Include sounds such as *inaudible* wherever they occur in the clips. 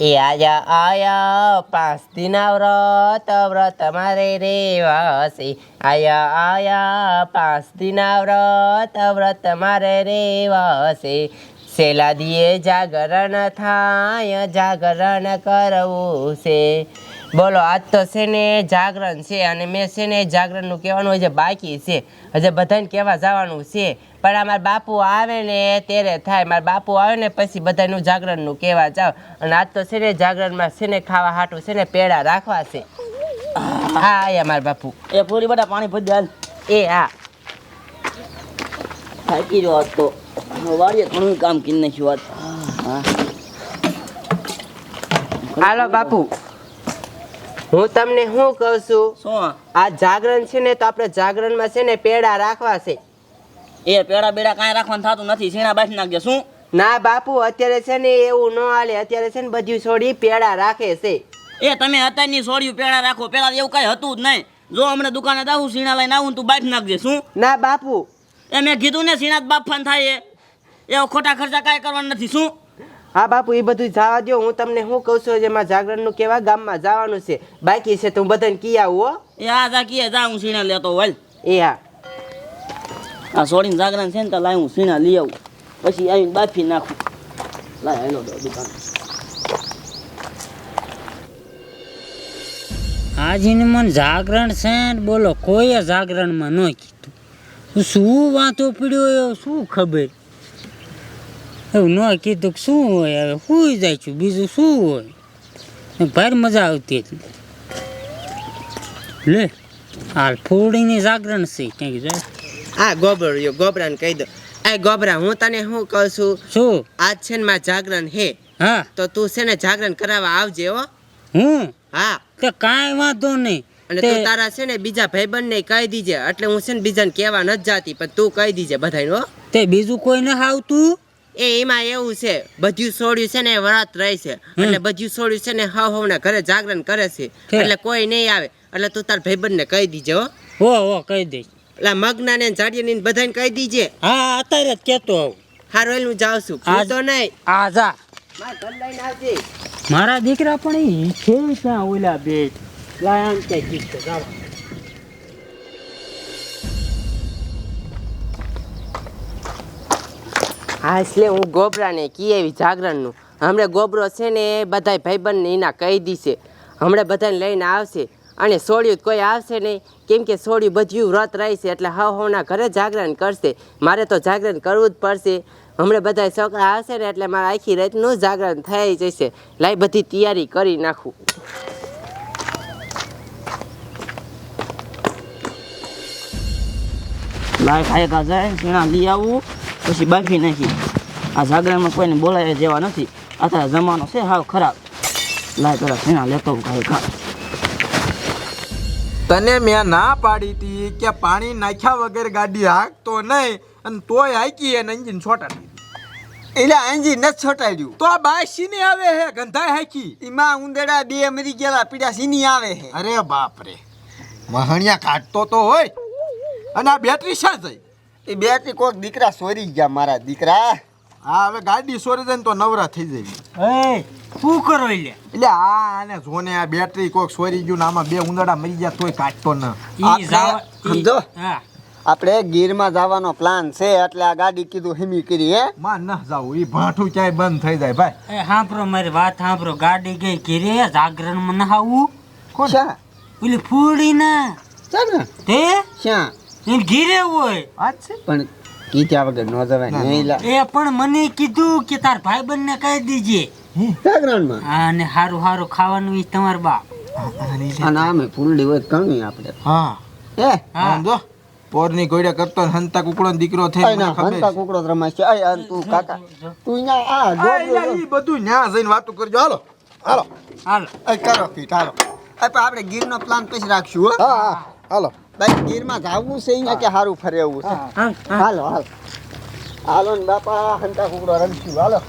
એ આયા આયા, પાંચ દિના વ્રત વ્રત મારે રેવાસી. આયા આયા, પાંચ દિના વ્રત વ્રત મારે રેવાસી. શેલા દીએ જાગરણ થાય, જાગરણ કરવું છે. બોલો આજ તો છે ને જાગરણ છે અને મેં છે ને જાગરણનું કહેવાનું હજી બાકી છે. હજી બધાને કહેવા જવાનું છે. પણ આ મારા બાપુ આવે ને ત્યારે થાય. મારા બાપુ આવે ને પછી બધાનું જાગરણનું કહેવા જાવ. અને આજ તો છે ને જાગરણમાં છે ને ખાવા હાટું છે ને પેડા રાખવા છે. હા આયા મારા બાપુ. એ પૂરી બધા પાણી ભરી હાલ. એ હા. થાકી રહ્યો તો. વાળીએ ઘણું કામ કરી નાખ્યું વાત હાલો બાપુ. હું તમને શું કહું છું? શું? આ જાગરણ છે ને તો આપણે જાગરણમાં છે ને પેડા રાખવા છે. એ પેડા બેડા કાંઈ રાખવાનું થતું નથી સીણા બાફી નાખજે શું? ના બાપુ અત્યારે છે ને એવું ન હાલે અત્યારે છે ને બધી છોડી પેડા રાખે છે. એ તમે અત્યારની છોડ્યું પેડા રાખો પેલા એવું કાંઈ હતું જ નહીં. જો હમણાં દુકાને જાઉં સીણા લઈને આવું તું બાફી નાખજે શું? ના બાપુ. એ મેં કીધું ને સીણા બાફાન થાય એ. એવો ખોટા ખર્ચા કાંઈ કરવાના નથી શું? હા બાપુ એ બધું જવા દો હું તમને શું કહું છું જેમાં જાગરણનું કેવા ગામમાં જવાનું છે? બાકી છે તો હું બધાને કી આવું હો. એ આ જા કીએ જા હું સીણા લેતો હોય એ હા. આ સોડીને જાગરણ છે ને તો લાય હું સીણા લઈ આવું. પછી આવીને બાફી નાખું. લાય હેલો દુકાન. આજીને મને જાગરણ છે ને બોલો કોઈએ જાગરણમાં ન કીધું? શું વાંધો પડ્યો એ શું ખબર? એવું ન કીધું કે શું હોય હવે સુઈ જાય છું બીજું શું હોય? ભારે મજા આવતી હતી. લે હાલ ફૂડીની જાગરણ છે ક્યાંક જાય આ ગોબરો ગોબરાને કહી દો. આ ગોબરા હું તને શું કહું છું? શું? આજ છે ને માં જાગરણ હે. હા. તો તું છે ને જાગરણ કરાવવા આવજે હો. હું? હા. તે કાંઈ વાંધો નહીં. અને તું તારા છે ને બીજા ભાઈબંધને કહી દીજે. એટલે હું છે ને બીજાને કહેવા નથી જાતી પણ તું કહી દીજે બધાને હો. તે બીજું કોઈ ન આવતું એ એમાં એવું છે બધું છોડ્યું છે ને એ વરાત રહે છે. એટલે બધું છોડ્યું છે ને હવ હવના ઘરે જાગરણ કરે છે. એટલે કોઈ નહીં આવે. એટલે તું તાર ભાઈબંધને કહી દીજે હો. હો હો કહી દઈશ. એટલે મગના ને જાડિયાની ને બધાને કહી દીજે. હા અત્યારે જ કહેતો આવું. હારો એલું હું જાઉં છું. આ તો નહીં. આ જા. માર દીકરા પણ એ છે ત્યાં ઓલા બે લાયન ક્યાંય કીધું હા એટલે હું ગોબરાને કી એવી જાગરણનું. હમણાં ગોબરો છે ને એ બધાય ભાઈબંધને એના કહી દીશે. હમણાં બધાને લઈને આવશે. અને સોળિયું કોઈ આવશે નહીં. કેમ કે સોળિયું બધું વ્રત રહેશે એટલે હવ હવના ઘરે જાગરણ કરશે. મારે તો જાગરણ કરવું જ પડશે. હમણાં બધા છોકરા આવશે ને એટલે મારે આખી રાતનું જાગરણ થઈ જશે. લાઈ બધી તૈયારી કરી નાખું. લાઈ ખાઈ કા લઈ આવું. પછી બાફી નાખી. આ જાગરણમાં કોઈને બોલાય જેવા નથી. અત્યારે જમાનો છે હાવ ખરાબ. લાય પેલા સેના લેતો આવું ખા. તને મેં ના પાડી હતી કે પાણી નાખ્યા વગર ગાડી હાંકતો નહીં અને તોય હાંકી અને એન્જિન છોટાડી એટલે એન્જિન નથી છોટાડ્યું. તો આ બાય સીની આવે હે ગંધાય હાંકી. એમાં ઉંદેડા બે મરી ગયેલા પીડા સીની આવે હે. અરે બાપ રે. મહણિયા કાઢતો તો હોય. અને આ બેટરી શા થઈ? એ બેટરી કોક દીકરા સોરી ગયા મારા દીકરા. હા હવે ગાડી સોરી જાય ને તો નવરા થઈ જાય. એ શું કરો એટલે એટલે આ આને જોને આ બેટરી કોક સોરી ગયું ને આમાં બે ઉંદરડા મરી ગયા તોય કાઢતો ન. સમજો? આપણે ગીરમાં જવાનો પ્લાન છે એટલે આ ગાડી કીધું હિમી કરી હે? માં ન જાવું એ ભાઠું ક્યાંય બંધ થઈ જાય ભાઈ. એ સાંભળો મારી વાત સાંભળો ગાડી ગઈ ઘીરે જાગરણમાં નહાવું આવું. શા ઓલી ફૂડી ના ચાલ તે? શા એમ ઘીરે હોય. વાત છે? પણ કીધા વગર નો જવાય નહીં લા એ પણ મને કીધું કે તાર ભાઈબંધ ને કહી દીજે. જાગરણમાં અને હારું હારું ખાવાનું ઈ તમાર બા. અને આમે ફૂલડી હોય કણી આપણે. હા. એ હા. જો. પોરની કોઈડે કરતો હંતા કુકડો દીકરો થઈ આય ખબર હંતા કુકડો જ રમાય છે. આય આ તું કાકા તું અહીંયા આ જો, જો. બધું ન્યા જઈને વાતો કરજો. હાલો હાલો. હાલ. એ કરો ફીટ હાલો. આપણે ગીરનો પ્લાન પછી રાખશું હો. હા હા. હાલો. ભાઈ ગીરમાં જાવું છે અહીંયા કે સારું ફરે એવું છે? હાલો હાલ. હાલો ને બાપા હંતા કુકડો રમશું. હાલો.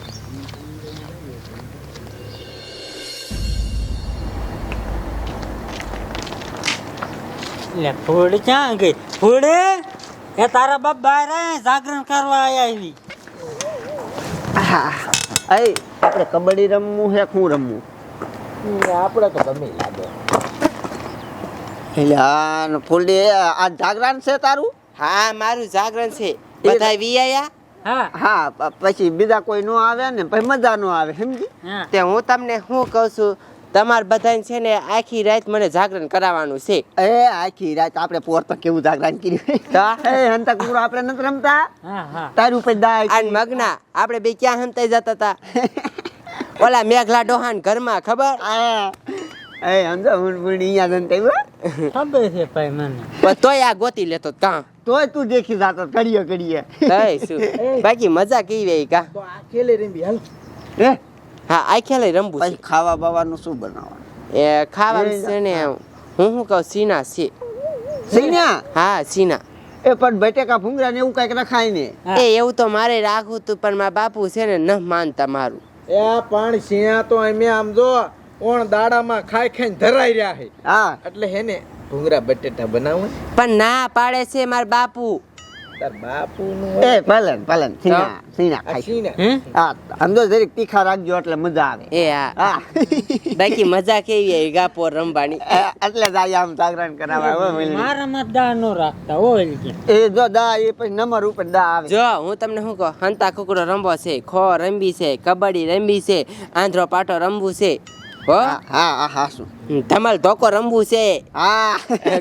લે ફૂડ ક્યાં ગઈ? ફૂડ? એ તારા બાપ બહાર જાગરણ કરવા આયા એવી. અય આપણે કબડ્ડી રમવું છે કું રમવું? આપણે તો ગમે લાગે. એટલે ફૂલડી આ જાગરણ છે તારું? હા મારું જાગરણ છે. બધા વિયાયા હા. હા પછી બીજા કોઈ નો આવે ને પછી મજા નો આવે સમજી? તે હું તમને શું કહું છું તમારે બધાને છે ને આખી રાત મને જાગરણ કરાવવાનું છે. એ આખી રાત આપણે પોર તો કેવું જાગરણ કર્યું? એ હંતા આપણે નથી રમતા? હા હા. તારું ઉપર દાય અને મગના આપણે બે ક્યાં હંતાઈ જતા હતા *laughs* ઓલા મેઘલા ડોહાન ઘરમાં ખબર? એ સમજો હું અહીંયા જન તેવું ખબર છે ભાઈ મને. પણ તોય આ ગોતી લેતો કાં તોય તું દેખી જાતો કડીએ કડીએ તઈ શું? *laughs* બાકી મજા કેવી આવી કા? તો આ ખેલે રમી હાલ. હે? હા આ ખેલે રમવું પછી ખાવા બાવાનું શું બનાવવાનું? એ ખાવાનું છે ને હું શું કહું સીના છે. સીના? હા સીના. એ પણ બટેકા ભૂંગરા ને એવું કંઈક રખાય ને. એ એવું તો મારે રાખવું તું પણ મારા બાપુ છે ને ન માનતા મારું. એ પણ સિંહા તો અમે આમ જો ઓણ દાડામાં ખાઈ ખાઈને ધરાઈ રહ્યા છે. હા. એટલે હે ને ભૂંગરા બટેટા બનાવો પણ ના પાડે છે માર બાપુ. તાર બાપુનું એ પલન પલન સીના સીના ખાઈ. સીના હા? સમજો જરીક તીખા રાખજો એટલે મજા આવે. એ હા. હા. બાકી મજા કેવી આવી? ગાપોર રમવાની એટલે જ આયા આમ જાગરણ કરાવવા હો મારા મારામાં દા નો રાખતા ઓ એ જો દા એ પછી નંબર ઉપર દા આવે. જો હું તમને શું કહું? હંતા કુકડો રમવો છે ખો રમવી છે કબડ્ડી રમવી છે આંધ્રો પાટો રમવું છે. હો? હા હા હા હા શું હમ, ધમાલ ધોકો રમવું છે. હા.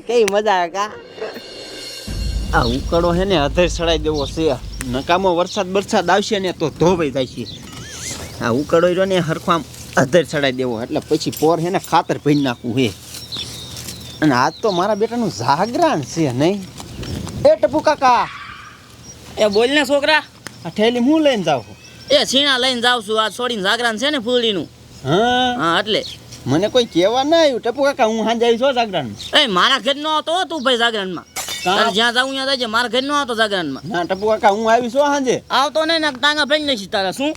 કેવી મજા કા? આ ઉકાળો હે ને અધર સડાઈ દેવો છે. નકામો વરસાદ વરસાદ આવશે ને તો ધોવાઈ જાય છે આ ઉકાળો રહ્યો ને હરખો આમ અધર સડાઈ દેવો. એટલે પછી પોર હે ને ખાતર ભરી નાખવું હે. અને આજ તો મારા બેટાનું જાગરણ છે નહીં? એ ટપુ કાકા. એ બોલ ને છોકરા. આ થેલી હું લઈને જાઉં? એ છીણા લઈને જાઉં છું. આ છોડીને જાગરણ છે ને ફૂલડીનું. હા? હા એટલે. મને કોઈ કહેવા ના આવ્યું. ટપુ કાકા હું હાંજે આવી છો જાગરણ એ મારા ઘર નો આવતો તું ભાઈ જાગરણમાં. તારે જ્યાં જાવું ત્યાં જાય મારા ઘર નો આવતો જાગરણમાં. ના ટપુ કાકા હું આવી છું હાંજે. આવતો નહીં ને ટાંગા ફેંકી નહીં તારા શું?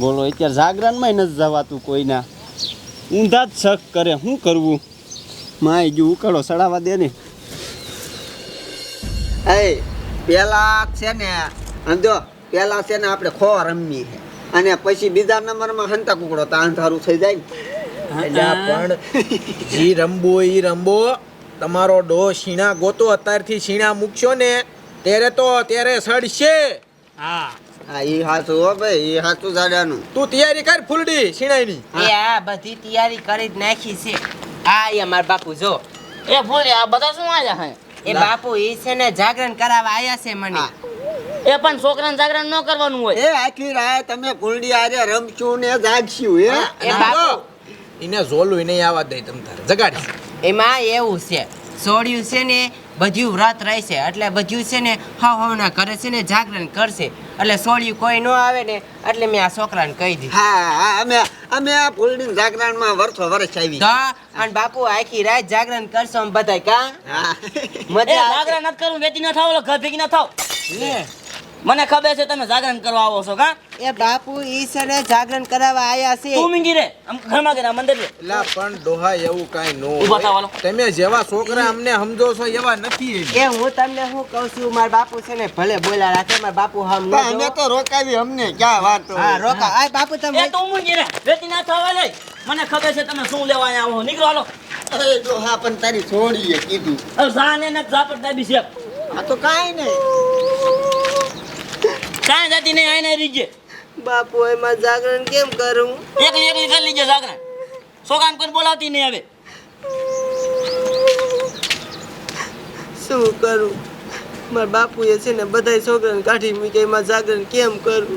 બોલો અત્યારે જાગરણમાં નથી જવાતું કોઈના ઊંધા જ શક કરે શું કરવું? માય જો ઉકાળો સડાવા દે ને. એ પેલા છે ને સમજો પેલા છે ને આપણે ખો રમવી છે અને પછી બીજા નંબરમાં હંતા કુકડો તો અંધારું થઈ જાય પણ જી રમવો ઈ રમવો તમારો ડો શીણા ગોતો અત્યારથી શીણા મૂકશો ને ત્યારે તો ત્યારે સડશે. હા. હા એ હાચું હો ભાઈ એ હાચું જાડાનું. તું તૈયારી કર ફૂલડી શીણાઈની. એ આ બધી તૈયારી કરી જ નાખી છે. આ એ મારા બાપુ જો. એ ફૂલડી આ બધા શું આવ્યા હે? એ બાપુ એ છે ને જાગરણ કરાવવા આયા છે મને. એ પણ છોકરાને જાગરણ ન કરવાનું હોય. એ આખી રાત તમે ફૂલડી આજે રમશું ને જાગશું હે? એ બાપુ એને ઝોલું એને આવવા દે તમ તાર. જગાડી એમાં એવું છે સોડિયું છે ને બધું વ્રત રહેશે. એટલે બધું છે ને હવ ના કરે છે ને જાગરણ કરશે. એટલે સોડિયું કોઈ ન આવે ને એટલે મેં આ છોકરાને કહી દીધું. હા હા અમે અમે આ ફૂલડી જાગરણમાં વર્ષો વર્ષ આવી. તો અને બાપુ આખી રાત જાગરણ કરશો આમ બધાય કા? હા. મજા જાગરણ નથી કરું વેતી ન થાવ ઓલો ઘર ભેગી ન થાવ. લે. મને ખબર છે તમે જાગરણ કરવા આવો છો કા? એ બાપુ ઈ છે ને જાગરણ કરાવવા આયા છે. તું મીંગી રે આમ ઘરમાં ગેરા મંદિર રે? લા પણ ડોહા એવું કાઈ નો ઊભા તમે જેવા છોકરા અમને સમજો છો એવા નથી એ. હું તમને શું કહું છું માર બાપુ છે ને ભલે બોલા રાખે માર બાપુ હમ ન અમે તો રોકાવી અમને ક્યાં વાત હા રોકા. આ બાપુ તમે એ તું મીંગી રે વેતી ના થવા લે મને ખબર છે તમે શું લેવા અહીંયા આવો નીકળો હાલો. અરે જો હા પણ તારી છોડીએ કીધું. હવે સાને ને ઝાપટ દાબી છે. આ તો કાઈ નહીં. કાંઈ જાતી નહીં આઈને રીજે બાપુ એમાં જાગરણ કેમ કરું? એકલી એકલી કરી લીજે જાગરણ. છોકરાને કોઈ બોલાવતી નહીં હવે? શું કરું? મારા બાપુએ છે ને બધા છોકરાને કાઢી મૂકે એમાં જાગરણ કેમ કરું?